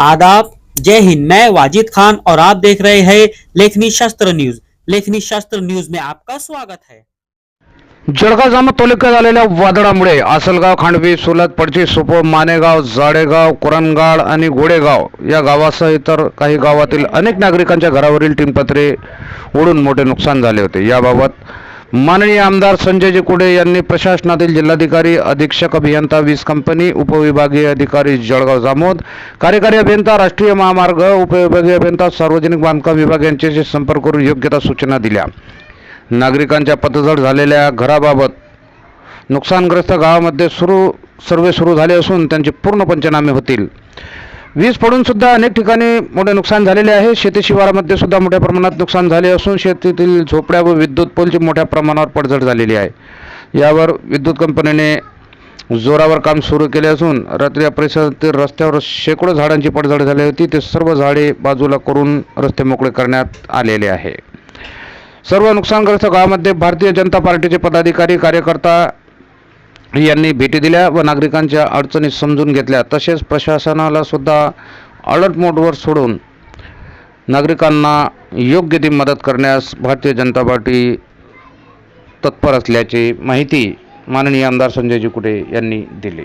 आदाब। जय हिंद। मैं वाजिद खान और आप देख रहे हैं लेखनी शास्त्र न्यूज। लेखनी शास्त्र न्यूज में आपका स्वागत है। जळगाव जामोद तालुक्यात आलेल्या वादळामुळे आसलगाव खांडवी सुलत पडची सुपो मानेगाव जाडेगाव कुरणगाड आणि गोडेगाव या गावासह इतर काही गावातील अनेक नागरिकांच्या घरावरील टिनपत्रे उडून मोठे नुकसान झाले होते. याबाबत माननीय आमदार संजयजी कुडे यांनी प्रशासनातील जिल्हाधिकारी अधीक्षक अभियंता वीज कंपनी उपविभागीय अधिकारी जळगाव जामोद कार्यकारी अभियंता राष्ट्रीय महामार्ग उपविभागीय अभियंता सार्वजनिक बांधकाम विभाग यांच्याशी संपर्क करून योग्य त्या सूचना दिल्या. नागरिकांच्या पतझड झालेल्या घराबाबत नुकसानग्रस्त गावामध्ये सुरू सर्वे सुरू झाले असून त्यांचे पूर्ण पंचनामे होतील. वीज पडून सुद्धा अनेक ठिकाणी मोठे नुकसान झालेले आहे. शेती शिवारामध्ये सुद्धा मोठ्या प्रमाणात नुकसान झाले असून शेतीतील झोपड्या व विद्युत पोलची मोठ्या प्रमाणावर पडझड झालेली आहे. यावर विद्युत कंपनीने जोरावर काम सुरू केले असून रात्री या परिसरातील रस्त्यावर शेकडो झाडांची पडझड झाली होती. ते सर्व झाडे बाजूला करून रस्ते मोकळे करण्यात आलेले आहे. सर्व नुकसानग्रस्त गावामध्ये भारतीय जनता पार्टीचे पदाधिकारी कार्यकर्ता यांनी भेटी दिल्या व नागरिकांच्या अडचणी समजून घेतल्या. तसेच प्रशासनाला सुद्धा अलर्ट मोडवर सोडून नागरिकांना योग्य ती मदत करण्यास भारतीय जनता पार्टी तत्पर असल्याची माहिती माननीय आमदार संजयजी कुटे यांनी दिली.